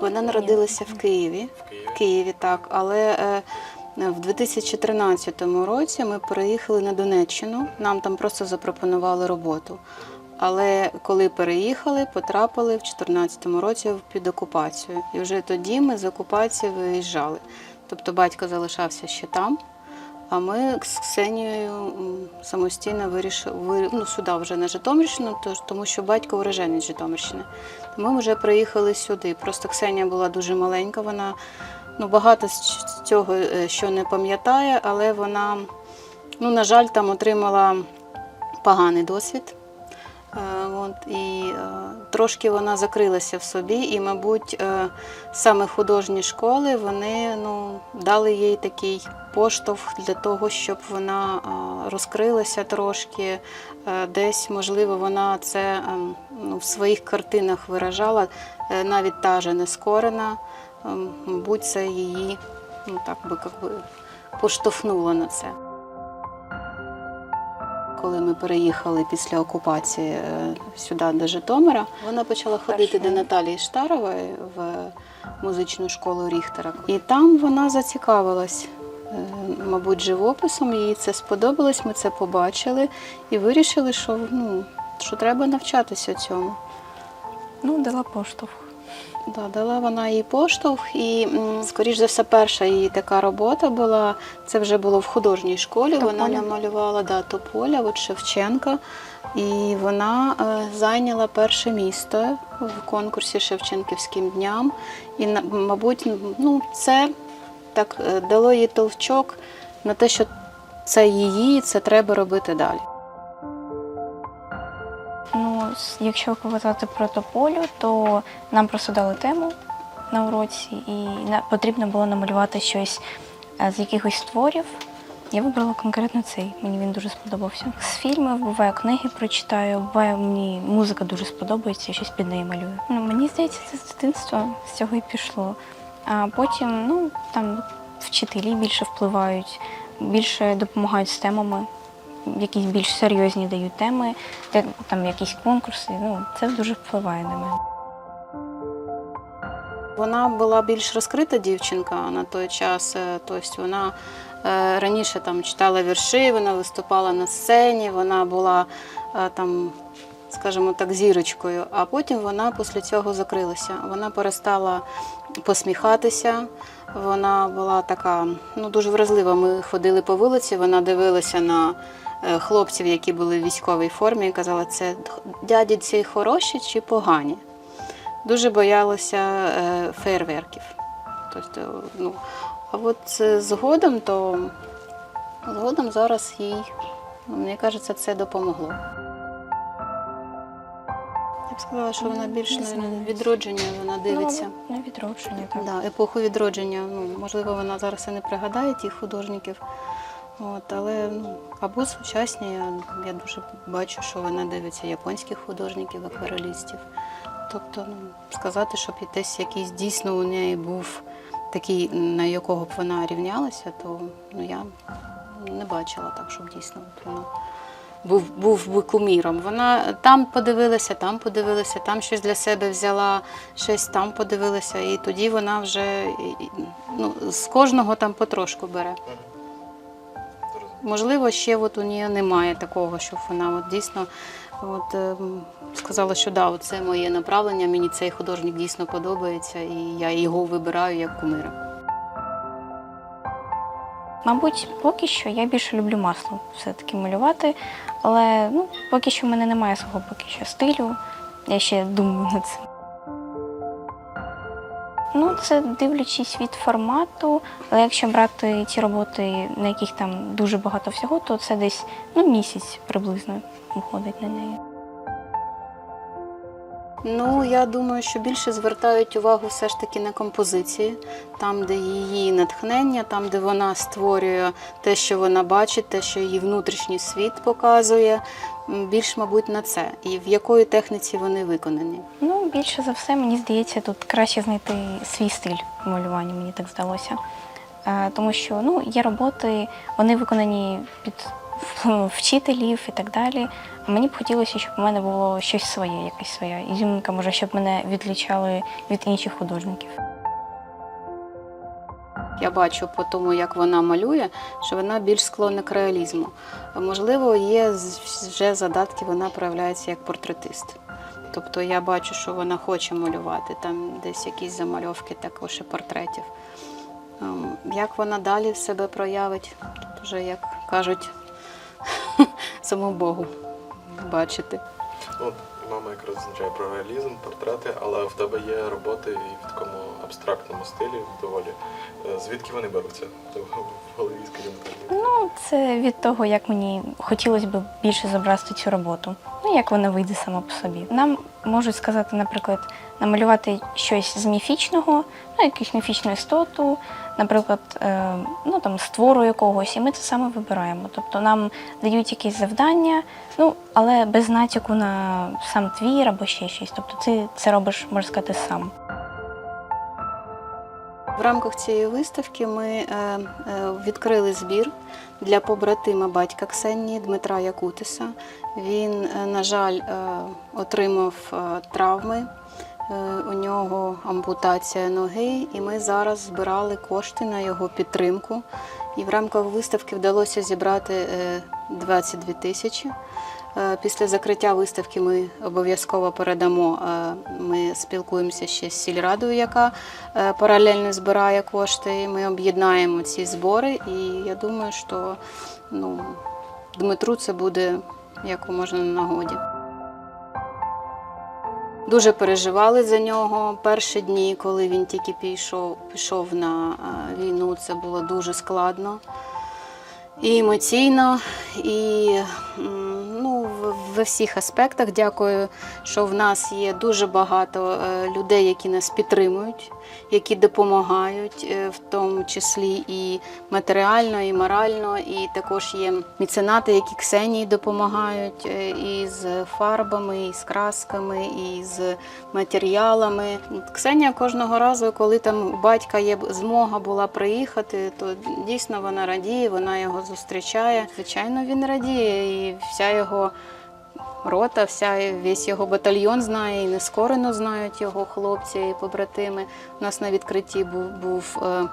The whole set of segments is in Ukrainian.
Вона народилася в Києві. В Києві. Так. Але е, в 2013 році ми переїхали на Донеччину. Нам там просто запропонували роботу. Але коли переїхали, потрапили в 2014 році під окупацію. І вже тоді ми з окупації виїжджали. Тобто батько залишався ще там. А ми з Ксенією самостійно вирішили ну, сюди вже на Житомирщину, тому що батько уроженець Житомирщини. Ми вже приїхали сюди. Просто Ксенія була дуже маленька. Вона ну, багато з з цього е, що не пам'ятає, але вона, ну, на жаль, там отримала поганий досвід. Е, От, і е, трошки вона закрилася в собі, і, мабуть, е, саме художні школи вони ну, дали їй такий поштовх для того, щоб вона розкрилася трошки. Десь, можливо, вона це ну, в своїх картинах виражала, навіть та же нескорена, мабуть, це її ну, так би, би, поштовхнуло на це. Коли ми переїхали після окупації е, сюди до Житомира, вона почала ходити до Наталії Штарової в музичну школу Ріхтера. І там вона зацікавилась, е, мабуть, живописом. Їй це сподобалось, ми це побачили і вирішили, що, ну, що треба навчатися цьому. Ну, дала поштовх. Да, дала вона їй поштовх, і, скоріш за все, перша її така робота була. Це вже було в художній школі. Вона намалювала да, Тополя, от Шевченка. І вона е, зайняла перше місто в конкурсі Шевченківським дням. І, мабуть, ну, це так е, дало їй толчок на те, що це її, це треба робити далі. Ну, якщо казати про тополю, то нам просто дали тему на уроці, і потрібно було намалювати щось е, з якихось творів. Я вибрала конкретно цей. Мені він дуже сподобався. З фільмів буває книги прочитаю, буває мені музика дуже сподобається, я щось під неї малюю. Ну, мені здається, це з дитинства з цього і пішло. А потім, ну там вчителі більше впливають, більше допомагають з темами якісь більш серйозні дають теми, де там якісь конкурси. Ну, це дуже впливає на мене. Вона була більш розкрита дівчинка на той час. е, Тобто вона е, раніше там читала вірші, вона виступала на сцені, вона була е, там, скажімо так, зірочкою. А потім вона після цього закрилася. Вона перестала посміхатися. Вона була така ну, дуже вразлива. Ми ходили по вулиці, вона дивилася на хлопців, які були в військовій формі, і казала, це дяді ці хороші чи погані дуже боялася е, фейерверків. Тобто, ну, а от е, згодом, то згодом зараз їй, ну, мені кажеться, це допомогло. Я б сказала, що вона більш на відродження вона дивиться. Ну, на відродження, так. Да, епоху відродження. Ну, можливо, вона зараз і не пригадає тих художників. От, але ну, або сучасні, я, дуже бачу, що вона дивиться японських художників, акварелістів. Тобто, ну, сказати, щоб десь якийсь дійсно у неї був такий, на якого б вона рівнялася, то ну, я не бачила так, щоб дійсно от вона був, був би куміром. Вона там подивилася, там подивилася, там щось для себе взяла, щось там подивилася, і тоді вона вже ну, з кожного там потрошку бере. Можливо, ще от у неї немає такого, щоб вона от дійсно от, ем, сказала, що да, це моє направлення, мені цей художник дійсно подобається, і я його вибираю як кумира. Мабуть, поки що я більше люблю масло все-таки малювати, але ну, поки що в мене немає свого поки що стилю. Я ще думаю над цим. Ну, це дивлячись від формату, але якщо брати ті роботи, на яких там дуже багато всього, то це десь ну, місяць приблизно виходить на неї. Ну, я думаю, що більше звертають увагу все ж таки на композиції, там, де її натхнення, там, де вона створює те, що вона бачить, те, що її внутрішній світ показує. Більш, мабуть, на це. І в якої техніці вони виконані. Ну, більше за все, мені здається, тут краще знайти свій стиль в малюванні, мені так здалося. Е, Тому що ну, є роботи, вони виконані під вчителів і так далі. А мені б хотілося, щоб в мене було щось своє, якась своя ізюминка, може, щоб мене відлічали від інших художників. Я бачу по тому, як вона малює, що вона більш склонна к реалізму. Можливо, є вже задатки, вона проявляється як портретист. Тобто я бачу, що вона хоче малювати, там десь якісь замальовки також і портретів. Ем, Як вона далі себе проявить, тут вже, як кажуть, самому Богу бачити. Ну, мама якраз означає про реалізм, портрети, але в тебе є роботи і в такому абстрактному стилі доволі. Звідки вони беруться? В голові, скажімо так. Ну, це від того, як мені хотілося б більше зобразити цю роботу. Ну, як вона вийде сама по собі. Нам можуть сказати, наприклад, намалювати щось з міфічного, ну, якусь міфічну істоту, наприклад, е, ну там створу якогось, і ми це саме вибираємо. Тобто нам дають якісь завдання, ну але без натяку на сам твір або ще щось. Тобто ти це робиш, можна сказати, сам. В рамках цієї виставки ми е, е, відкрили збір для побратима батька Ксенії Дмитра Якутиса. Він, е, на жаль, отримав травми. У нього ампутація ноги, і ми зараз збирали кошти на його підтримку. І в рамках виставки вдалося зібрати е, 22 тисячі. Е, Після закриття виставки ми обов'язково передамо. е, Ми спілкуємося ще з сільрадою, яка е, паралельно збирає кошти. Ми об'єднаємо ці збори, і я думаю, що ну, Дмитру це буде як можна на нагоді. Дуже переживали за нього перші дні, коли він тільки пішов, пішов на війну. Це було дуже складно і емоційно, і в- всіх аспектах. Дякую, що в нас є дуже багато е, людей, які нас підтримують, які допомагають, е, в тому числі і матеріально, і морально. І також є меценати, які Ксенії допомагають е, і з фарбами, і з красками, і з матеріалами. Ксенія кожного разу, коли там у батька є змога була приїхати, то дійсно вона радіє, вона його зустрічає. Звичайно, він радіє, і вся його рота, вся весь його батальйон знає, і нескорено знають його хлопці і побратими. У нас на відкритті був, був е,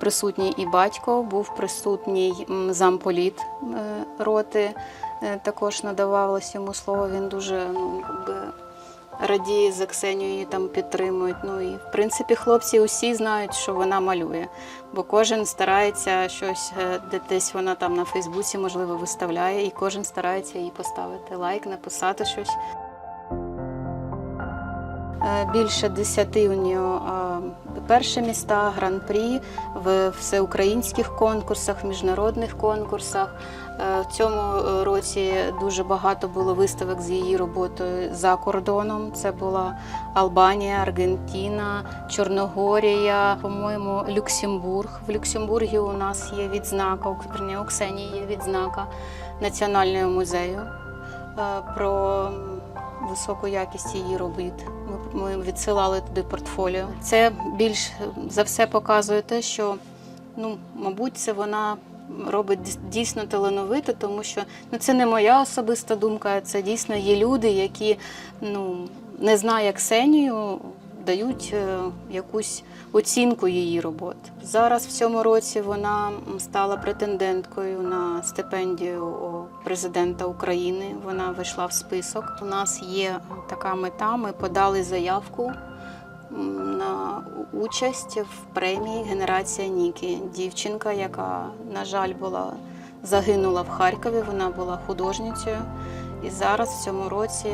присутній і батько, був присутній замполіт е, роти. Е, також надавалось йому слово. Він дуже ну, якби, радіє за Ксенію, її там підтримують. Ну і в принципі хлопці усі знають, що вона малює, бо кожен старається щось, е, де десь вона там на Фейсбуці, можливо, виставляє, і кожен старається їй поставити лайк, написати щось. Е, Більше десяти у нього е, перші міста, гран-прі в всеукраїнських конкурсах, міжнародних конкурсах. Е, В цьому році дуже багато було виставок з її роботою за кордоном. Це була Албанія, Аргентина, Чорногорія, по-моєму, Люксембург. В Люксембургі у нас є відзнака, у Ксенії є відзнака Національного музею про високу якість її робіт. Ми, відсилали туди портфоліо. Це більш за все показує те, що ну, мабуть, це вона робить дійсно талановито, тому що ну, це не моя особиста думка, це дійсно є люди, які ну, не знає Ксенію, дають е, якусь оцінку її робот. Зараз в цьому році вона стала претенденткою на стипендію президента України. Вона вийшла в список. У нас є така мета. Ми подали заявку на участь в премії Генерація Нікі. Дівчинка, яка, на жаль, була загинула в Харкові. Вона була художницею. І зараз в цьому році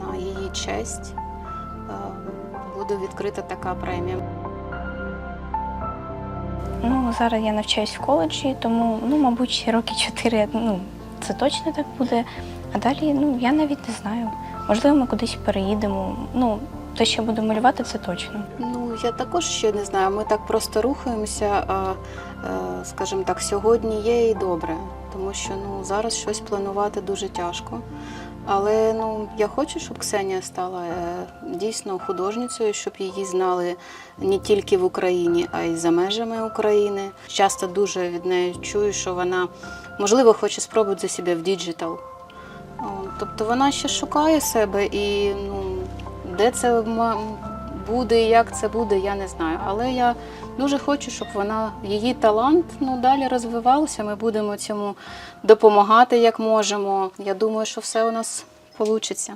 на її честь е, буде відкрита така премія. Ну, зараз я навчаюсь в коледжі, тому, ну, мабуть, роки чотири, ну, це точно так буде. А далі, ну, я навіть не знаю. Можливо, ми кудись переїдемо. Ну, те, що буду малювати, це точно. Ну, я також ще не знаю. Ми так просто рухаємося. А, скажімо так, сьогодні є і добре, тому що ну, зараз щось планувати дуже тяжко. Але ну я хочу, щоб Ксенія стала е, дійсно художницею, щоб її знали не тільки в Україні, а й за межами України. Часто дуже від неї чую, що вона можливо хоче спробувати себе в діджитал. Тобто вона ще шукає себе і ну, де це буде як це буде, я не знаю. Але я дуже хочу, щоб вона її талант ну, далі розвивався. Ми будемо цьому допомагати як можемо. Я думаю, що все у нас вийде.